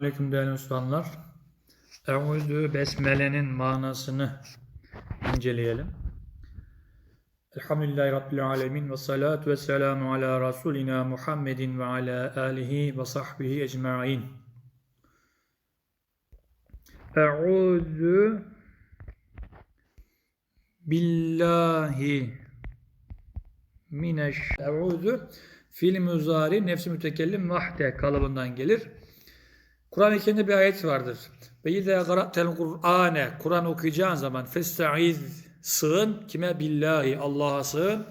Aleyküm değerli Müslümanlar. Eûzü Besmele'nin manasını inceleyelim. Elhamdülillahi Rabbil Alemin ve salatu ve selamu ala Resulina Muhammedin ve ala alihi ve sahbihi ecma'in. Eûzü billahi mineş Eûzü fiil müzari nefsi mütekellim vahde kalıbından gelir. Kur'an-ı Kerim'de bir ayet vardır. Ve izâ qara'tel Kur'ane Kur'an okuyacağın zaman festaiz sığın kime billahi Allah'a sığın.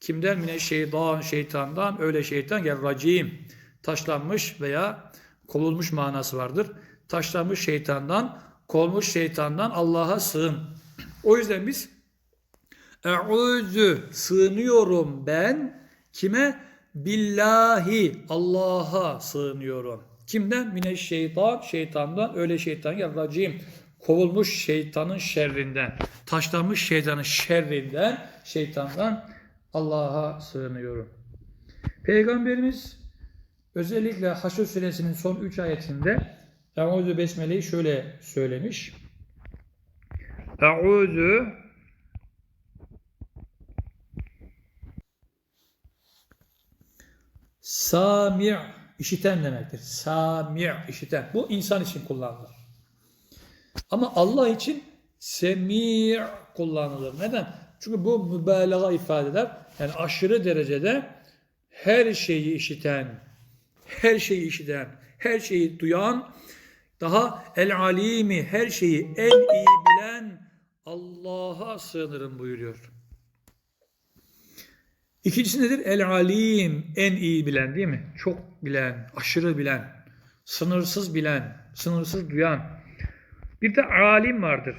Kimden mine şeytan şeytandan öyle şeytan gel racim taşlanmış veya kovulmuş manası vardır. Taşlanmış şeytandan, kovulmuş şeytandan Allah'a sığın. O yüzden biz Eûzü sığınıyorum ben kime? Billahi Allah'a sığınıyorum. Kimden? Mine şeytan, şeytandan, öyle şeytan ya racim. Kovulmuş şeytanın şerrinden, taşlanmış şeytanın şerrinden, şeytandan Allah'a sığınıyorum. Peygamberimiz özellikle Haşr suresinin son 3 ayetinde Eûzü Besmele'yi şöyle söylemiş. Eûzü Sami' işiten demektir. Sami' işiten. Bu insan için kullanılır. Ama Allah için semi' kullanılır. Neden? Çünkü bu mübalağa ifade eder. Yani aşırı derecede her şeyi işiten, her şeyi işiten, her şeyi duyan, daha el alimi, her şeyi en iyi bilen Allah'a sığınırım buyuruyor. İkincisi nedir? El alim, en iyi bilen değil mi? Çok bilen, aşırı bilen, sınırsız bilen, sınırsız duyan. Bir de alim vardır.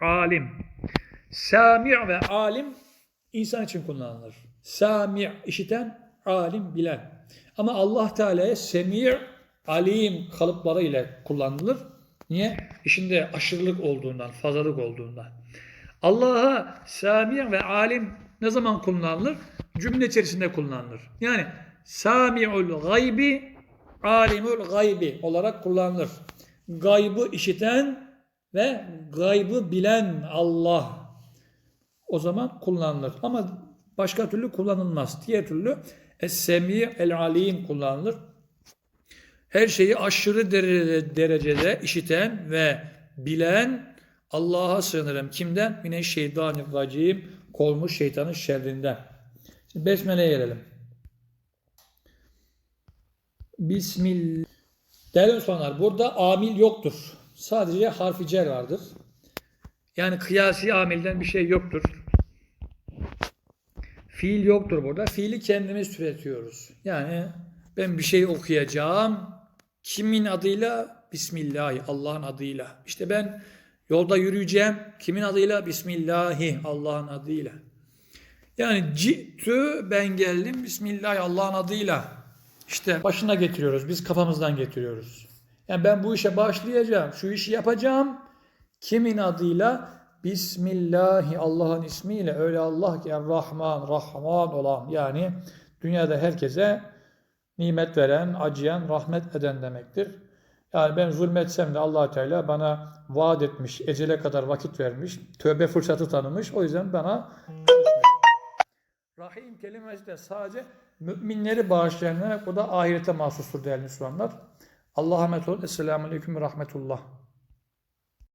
Alim. Sami' ve alim insan için kullanılır. Sami' işiten, alim bilen. Ama Allah Teala'ya semi' alim kalıpları ile kullanılır. Niye? İşinde aşırılık olduğundan, fazlalık olduğundan. Allah'a sami' ve alim ne zaman kullanılır? Cümle içerisinde kullanılır. Yani sami'ul gaybi alimul gaybi olarak kullanılır. Gaybı işiten ve gaybı bilen Allah o zaman kullanılır. Ama başka türlü kullanılmaz. Diğer türlü es-semi alim kullanılır. Her şeyi aşırı derecede işiten ve bilen Allah'a sığınırım. Kimden? Mine şeytanirracim. Kolmuş şeytanın şerrinden. Şimdi Besmele'ye gelelim. Bismillah. Değerli Müslümanlar burada amil yoktur. Sadece harfi cer vardır. Yani kıyasi amilden bir şey yoktur. Fiil yoktur burada. Fiili kendimiz türetiyoruz. Yani ben bir şey okuyacağım. Kimin adıyla? Bismillahi, Allah'ın adıyla. İşte ben yolda yürüyeceğim. Kimin adıyla? Bismillahi, Allah'ın adıyla. Yani cittü ben geldim. Bismillahi, Allah'ın adıyla. İşte başına getiriyoruz. Biz kafamızdan getiriyoruz. Yani ben bu işe başlayacağım. Şu işi yapacağım. Kimin adıyla? Bismillahi Allah'ın ismiyle öyle Allah ki Rahman, Rahman olan yani dünyada herkese nimet veren, acıyan, rahmet eden demektir. Yani ben zulmetsem de allah Teala bana vaat etmiş, ecele kadar vakit vermiş, tövbe fırsatı tanımış. O yüzden bana Rahim kelimesi de sadece müminleri bağışlayan demek. Bu da ahirete mahsustur değerli Müslümanlar. Allah'a emanet olun. Esselamu Aleyküm ve Rahmetullah.